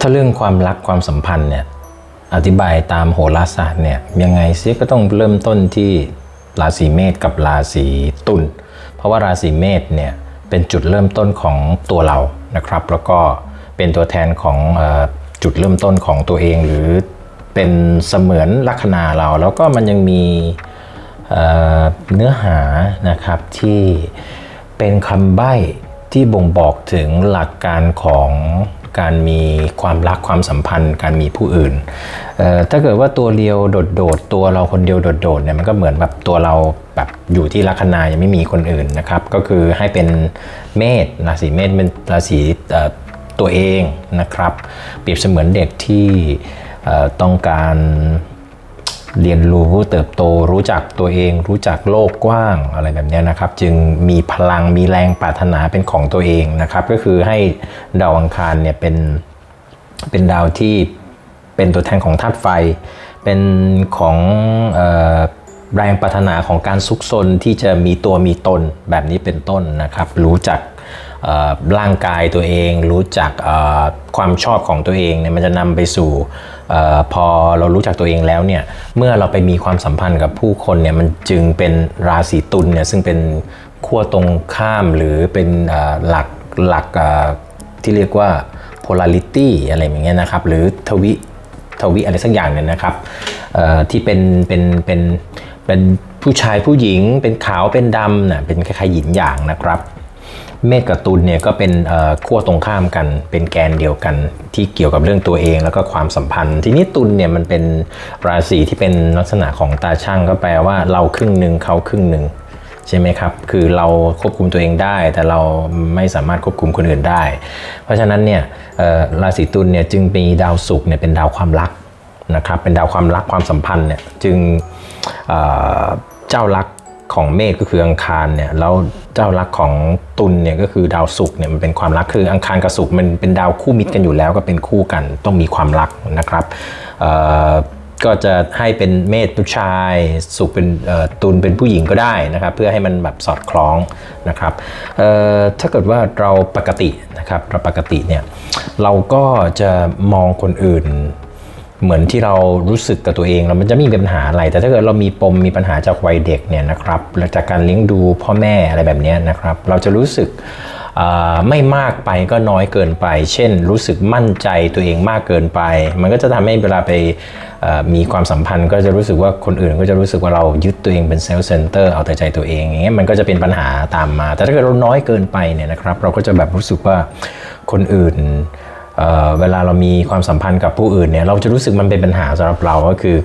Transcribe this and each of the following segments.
ถ้าเรื่องความรักความสัมพันธ์เนี่ยอธิบายตามโหราศาสตร์เนี่ยยังไงเสียก็ต้องเริ่มต้นที่ราศีเมษกับราศีตุลเพราะว่าราศีเมษเนี่ยเป็นจุดเริ่มต้นของตัวเรานะครับ แล้วก็เป็นตัวแทนของอจุดเริ่มต้นของตัวเองหรือเป็นเสมือนลัคนาเรา แล้วก็มันยังมีเนื้อหานะครับที่เป็นคำใบ้ที่บ่งบอกถึงหลักการของ การมีความรักความสัมพันธ์ การมีผู้อื่นเอ่อถ้าเกิดว่าตัวเดียวโดดๆตัวเราคนเดียวโดดๆเนี่ยมันก็เหมือนแบบตัวเราแบบอยู่ที่ลัคนายังไม่มีคนอื่นนะครับ ก็คือให้เป็นเมษราศีเมษเป็นราศีตัวเองนะครับ เปรียบเสมือนเด็กที่ต้องการ เรียนรู้เติบโตรู้จักตัวเอง รู้จักโลกกว้างอะไรแบบนี้นะครับ จึงมีพลังมีแรงปรารถนาเป็นของตัวเองนะครับ ก็คือให้ดาวอังคารเนี่ยเป็นเป็นดาวที่เป็นตัวแทนของธาตุไฟ เป็นของออแรงปรารถนาของการซุกซนที่จะมีตัวมีตนแบบนี้เป็นต้นนะครับ รู้จัก ร่างกายตัวเอง รู้จักความชอบของตัวเองเนี่ยมันจะนำไปสู่พอเรารู้จักตัวเองแล้วเนี่ยเมื่อเราไปมีความสัมพันธ์กับผู้คนเนี่ยมันจึงเป็นราศีตุลเนี่ยซึ่งเป็นขั้วตรงข้ามหรือเป็นหลักหลักที่เรียกว่า polarity อะไรอย่างเงี้ยนะครับ หรือทวิทวิอะไรสักอย่างเนี่ยนะครับที่เป็นเป็นเป็นเป็นผู้ชายผู้หญิง เป็นขาวเป็นดำน่ะเป็นคล้ายๆหยินหยางนะครับ เมษกับตุลเนี่ยก็เป็นขั้วตรงข้ามกัน เป็นแกนเดียวกันที่เกี่ยวกับเรื่องตัวเองแล้วก็ความสัมพันธ์ ทีนี้ตุลเนี่ยมันเป็นราศีที่เป็นลักษณะของตาช่างก็แปลว่าเราครึ่งหนึ่งเขาครึ่งหนึ่งใช่ไหมครับ คือเราควบคุมตัวเองได้ แต่เราไม่สามารถควบคุมคนอื่นได้ เพราะฉะนั้นเนี่ยราศีตุลเนี่ยจึงมีดาวศุกร์เนี่ยเป็นดาวความรักนะครับ เป็นดาวความรักความสัมพันธ์เนี่ยจึงเจ้ารัก ของเมษก็คืออังคารเนี่ยแล้วเจ้ารักของตุลเนี่ยก็คือดาวศุกร์เนี่ยมันเป็นความรักคืออังคารกับศุกร์มันเป็นดาวคู่มิตรกันอยู่แล้วก็เป็นคู่กันต้องมีความรักนะครับก็จะให้เป็นเมษผู้ชายศุกร์เป็นตุลเป็นผู้หญิงก็ได้นะครับ เพื่อให้มันแบบสอดคล้องนะครับถ้าเกิดว่าเราปกตินะครับเราปกติเนี่ยเราก็จะมองคนอื่น เหมือนที่เรารู้สึกกับตัวเองแล้วมันจะไม่มีปัญหาอะไร แต่ถ้าเกิดเรามีปมมีปัญหาจากวัยเด็กเนี่ยนะครับจากการเลี้ยงดูพ่อแม่อะไรแบบนี้นะครับ เราจะรู้สึกไม่มากไปก็น้อยเกินไป เช่น รู้สึกมั่นใจตัวเองมากเกินไป มันก็จะทำให้เวลาไปมีความสัมพันธ์ก็จะรู้สึกว่าคนอื่นก็จะรู้สึกว่าเรายึดตัวเองเป็นเซลล์เซนเตอร์เอาแต่ใจตัวเองอย่างเงี้ยมันก็จะเป็นปัญหาตามมา แต่ถ้าเกิดเราน้อยเกินไปเนี่ยนะครับ เราก็จะแบบรู้สึกว่าคนอื่น เเวลาเรามีความสัมพันธ์กับผู้อื่นเนี่ยเราจะรู้สึกมันเป็นปัญหาสำหรับเราก็คือ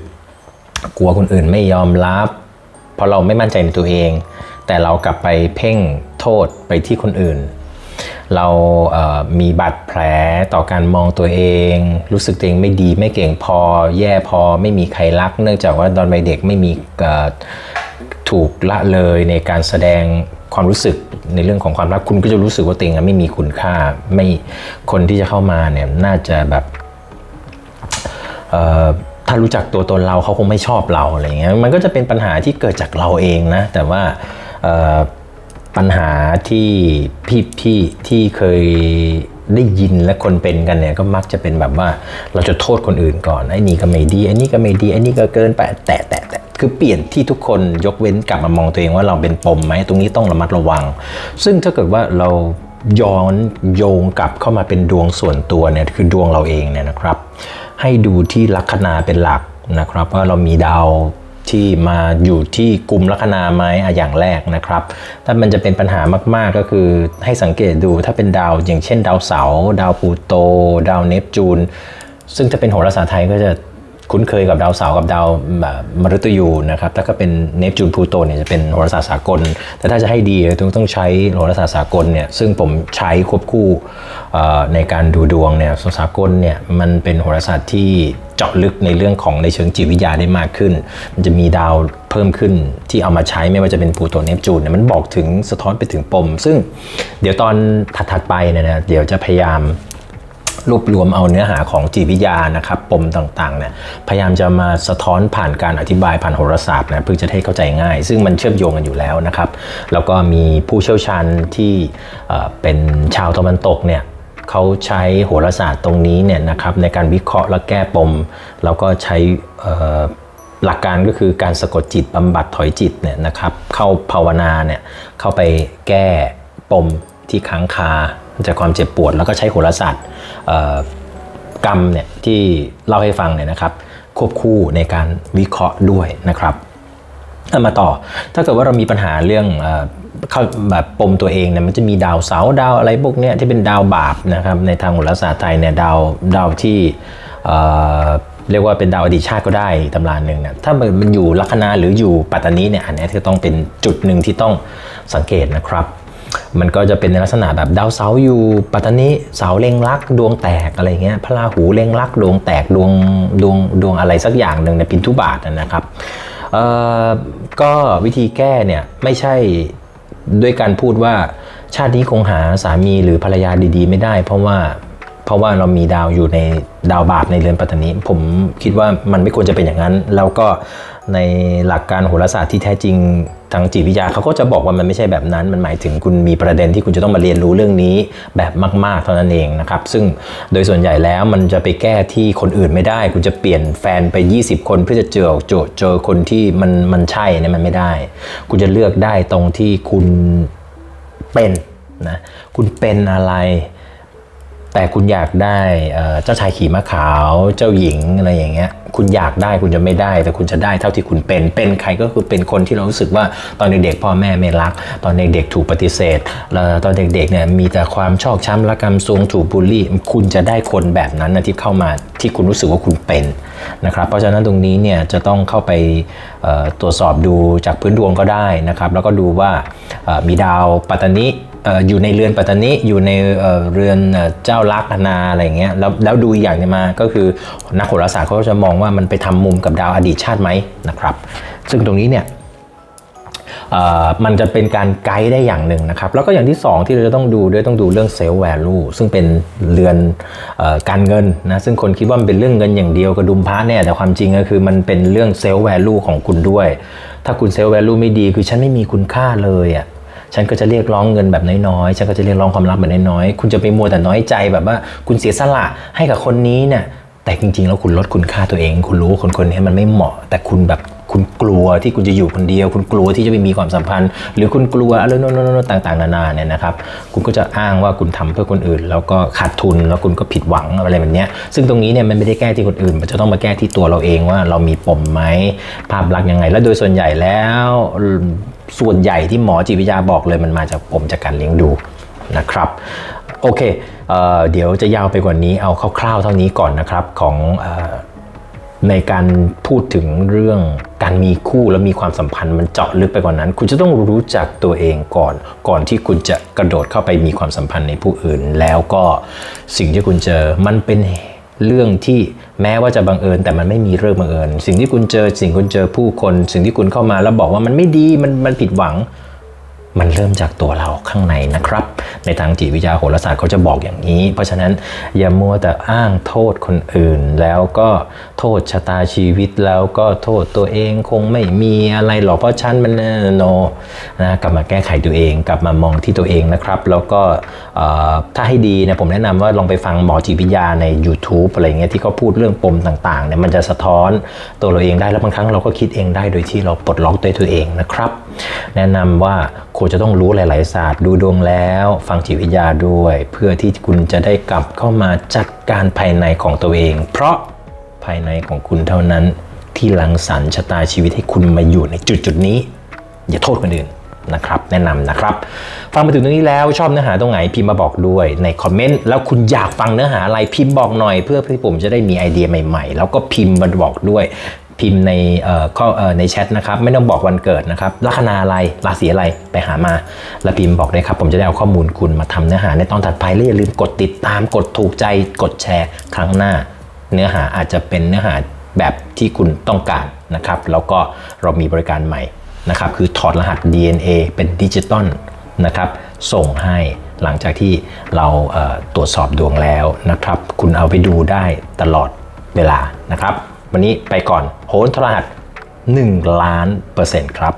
กลัวคนอื่นไม่ยอมรับ เพราะเราไม่มั่นใจในตัวเอง แต่เรากลับไปเพ่งโทษไปที่คนอื่น เราเมีบาดแผลต่อการมองตัวเอง รู้สึกตัวเองไม่ดีไม่เก่งพอ แย่พอไม่มีใครรัก เนื่องจากว่าตอนวัยเด็กไม่มีถูกละเลยในการแสดง ความรู้สึกในเรื่องของความรักคุณก็จะรู้สึกว่าตัวเองไม่มีคุณค่าไม่คนที่จะเข้ามาเนี่ยน่าจะแบบถ้ารู้จักตัวตนเราเขาคงไม่ชอบเราอะไรเงี้ยมันก็จะเป็นปัญหาที่เกิดจากเราเองนะแต่ว่าปัญหาที่พี่พี่ที่เคยได้ยินและคนเป็นกันเนี่ยก็มักจะเป็นแบบว่าเราจะโทษคนอื่นก่อนไอ้นี่ก็ไม่ดีไอ้นี่ก็ไม่ดีไอ้นี่ก็เกินไปแต่แต่แต่ คือเปลี่ยนที่ทุกคนยกเว้นกลับมามองตัวเองว่าเราเป็นปมไหมตรงนี้ต้องระมัดระวัง ซึ่งถ้าเกิดว่าเราย้อนโยงกลับเข้ามาเป็นดวงส่วนตัวเนี่ยคือดวงเราเองเนี่ยนะครับ ให้ดูที่ลัคนาเป็นหลักนะครับว่าเรามีดาวที่มาอยู่ที่กลุ่มลัคนาไหมออย่างแรกนะครับ ถ้ามันจะเป็นปัญหามาก ๆ ก็คือให้สังเกตดูถ้าเป็นดาวอย่างเช่น ดาวเสาร์ดาวพลูโต ดาวเนปจูน ซึ่งถ้าเป็นโหราศาสตร์ไทยก็จะ คุ้นเคยกับดาวเสาร์กับดาวแบบมฤตยูนะครับถ้าก็เป็นเนปจูนพลูโตเนี่ยจะเป็นโหราศาสตร์สากล แต่ถ้าจะให้ดีต้องต้องใช้โหราศาสตร์สากลเนี่ยซึ่งผมใช้ควบคู่ในการดูดวงเนี่ยสากลเนี่ยมันเป็นโหราศาสตร์ที่เจาะลึกในเรื่องของในเชิงจิตวิทยาได้มากขึ้น มันจะมีดาวเพิ่มขึ้นที่เอามาใช้ไม่ว่าจะเป็นพูโตเนปจูนเนี่ยมันบอกถึงสะท้อนไปถึงปม ซึ่งเดี๋ยวตอนถัดๆไปเนี่ยนะเดี๋ยวจะพยายาม รวบรวมเอาเนื้อหาของจิตวิทยานะครับปมต่างๆเนี่ยพยายามจะมาสะท้อนผ่านการอธิบายผ่านโหราศาสตร์นะเพื่อจะให้เข้าใจง่าย ซึ่งมันเชื่อมโยงกันอยู่แล้วนะครับ แล้วก็มีผู้เชี่ยวชาญที่เป็นชาวตะวันตกเนี่ยเขาใช้โหราศาสตร์ตรงนี้เนี่ยนะครับในการวิเคราะห์และแก้ปม แล้วก็ใช้หลักการก็คือการสะกดจิตบำบัดถอยจิตเนี่ยนะครับเข้าภาวนาเนี่ยเข้าไปแก้ปมที่ค้างคา จากความเจ็บปวดแล้วก็ใช้โหราศาสตร์กรรมเนี่ยที่เล่าให้ฟังเนี่ยนะครับ ควบคู่ในการวิเคราะห์ด้วยนะครับามาต่อถ้าเกิดว่าเรามีปัญหาเรื่องเข้าแบบปมตัวเองเนี่ยมันจะมีดาวเสาดาวอะไรพวกเนี้ยที่เป็นดาวบาปนะครับในทางโหราศาสตร์ไทยเนี่ยดาวดาวที่เเรียกว่าเป็นดาวอดีตชาติก็ได้ตำราหนึ่งเนี่ยถ้ามันอยู่ลัคนาหรืออยู่ปัตตานีเนี่ยอันนี้จะต้องเป็นจุดหนึ่งที่ต้องสังเกตนะครับ มันก็จะเป็นในลักษณะแบบดาวเสาอยู่ปัตตานีเสาเล็งลักดวงแตกอะไรเงี้ยพระราหูเล็งลักดวงแตกดวงดวงดวงอะไรสักอย่างหนึ่งในปินทุบาทนะครับเออก็วิธีแก้เนี่ยไม่ใช่ด้วยการพูดว่าชาตินี้คงหาสามีหรือภรรยาดีๆ ไม่ได้ เพราะว่า เพราะว่าเรามีดาวอยู่ในดาวบาปในเรือนปัตตานีผมคิดว่ามันไม่ควรจะเป็นอย่างนั้น แล้วก็ในหลักการโหราศาสตร์ที่แท้จริงทางจิตวิทยาเขาก็จะบอกว่ามันไม่ใช่แบบนั้น มันหมายถึงคุณมีประเด็นที่คุณจะต้องมาเรียนรู้เรื่องนี้แบบมาก ๆ เท่านั้นเองนะครับ ซึ่งโดยส่วนใหญ่แล้วมันจะไปแก้ที่คนอื่นไม่ได้ คุณจะเปลี่ยนแฟนไป 20 คนเพื่อจะเจอโจเจอคนที่มันมันใช่เนี่ยมันไม่ได้ คุณจะเลือกได้ตรงที่คุณเป็นนะ คุณเป็นอะไร แต่คุณอยากได้เจ้าชายขี่ม้าขาวเจ้าหญิงอะไรอย่างเงี้ยคุณอยากได้คุณจะไม่ได้ แต่คุณจะได้เท่าที่คุณเป็น เป็นใครก็คือเป็นคนที่เรารู้สึกว่าตอนเด็กๆพ่อแม่ไม่รัก ตอนเด็กๆถูกปฏิเสธแล้วตอนเด็กๆเนี่ยมีแต่ความชอกช้ำละกำซวงถูกบูลลี่ คุณจะได้คนแบบนั้นนะที่เข้ามาที่คุณรู้สึกว่าคุณเป็นนะครับเพราะฉะนั้นตรงนี้เนี่ยจะต้องเข้าไปตรวจสอบดูจากพื้นดวงก็ได้นะครับแล้วก็ดูว่ามีดาวปัตตานิ อยู่ในเรือนปัตตานีอยู่ในเรือนเจ้าลักษนาอะไรเงี้ยแล้วแล้วดูอย่างนึงมาก็คือนักโหราศาสตร์เขาจะมองว่ามันไปทำมุมกับดาวอดีตชาติไหมนะครับ ซึ่งตรงนี้เนี่ยมันจะเป็นการไกด์ได้อย่างหนึ่งนะครับ แล้วก็อย่างที่สองที่เราจะต้องดูด้วยต้องดูเรื่องเซลล์แวลูซึ่งเป็นเรือนอการเงินนะซึ่งคนคิดว่ามันเป็นเรื่องเงินอย่างเดียวกระดุมพระเนี่ยแต่ความจริงก็คือมันเป็นเรื่องเซลล์แวลูของคุณด้วย ถ้าคุณเซลล์แวลูไม่ดีคือฉันไม่มีคุณค่าเลยอะ ฉันก็จะเรียกร้องเงินแบบน้อยๆ ฉันก็จะเรียกร้องความรักแบบน้อยๆ คุณจะไปมัวแต่น้อยใจแบบว่า คุณเสียสละให้กับคนนี้เนี่ย แต่จริงๆ แล้วคุณลดคุณค่าตัวเอง คุณรู้ว่าคนคนนี้มันไม่เหมาะ แต่คุณแบบคุณกลัวที่คุณจะอยู่คนเดียว คุณกลัวที่จะไม่มีความสัมพันธ์ หรือคุณกลัวอะไรโน้นๆต่างๆ นานาเนี่ยนะครับ คุณก็จะอ้างว่าคุณทำเพื่อคนอื่น แล้วก็ขาดทุนแล้วคุณก็ผิดหวังอะไรแบบเนี้ยซึ่งตรงนี้เนี่ยมันไม่ได้แก้ที่คนอื่น มันจะต้องมาแก้ที่ตัวเราเองว่าเรามีปมไหมภาพลักษณ์ยังไง และโดยส่วนใหญ่แล้ว ส่วนใหญ่ที่หมอจิตวิทยาบอกเลยมันมาจากปมจากการเลี้ยงดูนะครับโอเคเออเดี๋ยวจะยาวไปกว่านี้เอาคร่าวๆเท่านี้ก่อนนะครับของออในการพูดถึงเรื่องการมีคู่แล้วมีความสัมพันธ์มันเจาะลึกไปกว่านั้น คุณจะต้องรู้จักตัวเองก่อน ก่อนที่คุณจะกระโดดเข้าไปมีความสัมพันธ์ในผู้อื่น แล้วก็สิ่งที่คุณเจอมันเป็น เรื่องที่แม้ว่าจะบังเอิญแต่มันไม่มีเรื่องบังเอิญ สิ่งที่คุณเจอ สิ่งคุณเจอผู้คน สิ่งที่คุณเข้ามาแล้วบอกว่ามันไม่ดีมันมันผิดหวัง มันเริ่มจากตัวเราข้างในนะครับ ในทางจิตวิทยาโหราศาสตร์เขาจะบอกอย่างนี้ เพราะฉะนั้นอย่ามัวแต่อ้างโทษคนอื่น แล้วก็โทษชะตาชีวิตแล้วก็โทษตัวเองคงไม่มีอะไรหรอกเพราะฉันมันโนนะกลับมาแก้ไขตัวเองกลับมามองที่ตัวเองนะครับ แล้วก็ถ้าให้ดีนะผมแนะนำว่าลองไปฟังหมอจิตวิทยาใน YouTube อะไรเงี้ยที่เขาพูดเรื่องปมต่างๆเนี่ยมันจะสะท้อนตัวเราเองได้แล้วบางครั้งเราก็คิดเองได้โดยที่เราปลดล็อกด้วยตัวเองนะครับ แนะนำว่าควรจะต้องรู้หลาย ๆ ศาสตร์ ดูดวงแล้ว ฟังจิตวิทยาด้วย เพื่อที่คุณจะได้กลับเข้ามาจัดการภายในของตัวเอง เพราะภายในของคุณเท่านั้นที่หลังสรรชะตาชีวิตให้คุณมาอยู่ในจุดจุดนี้ อย่าโทษคนอื่นนะครับ แนะนำนะครับ ฟังมาถึงตรงนี้แล้วชอบเนื้อหาตรงไหนพิมพ์มาบอกด้วยในคอมเมนต์แล้วคุณอยากฟังเนื้อหาอะไรพิมพ์บอกหน่อย เพื่อที่ผมจะได้มีไอเดียใหม่ ๆ แล้วก็พิมพ์มาบอกด้วย พิมพ์ในข้อในแชทนะครับ ไม่ต้องบอกวันเกิดนะครับลัคนาอะไรราศีอะไรไปหามา แล้วพิมพ์บอกเลยครับ ผมจะได้เอาข้อมูลคุณมาทำเนื้อหาในตอนถัดไปและอย่าลืมกดติดตามกดถูกใจกดแชร์ครั้งหน้า เนื้อหาอาจจะเป็นเนื้อหาแบบที่คุณต้องการนะครับ แล้วก็เรามีบริการใหม่นะครับ คือถอดรหัส DNA เป็นดิจิตอลนะครับ ส่งให้หลังจากที่เราเตรวจสอบดวงแล้วนะครับ คุณเอาไปดูได้ตลอดเวลานะครับ วันนี้ไปก่อนโหนทรหัส 1 ล้านเปอร์เซ็นต์ครับ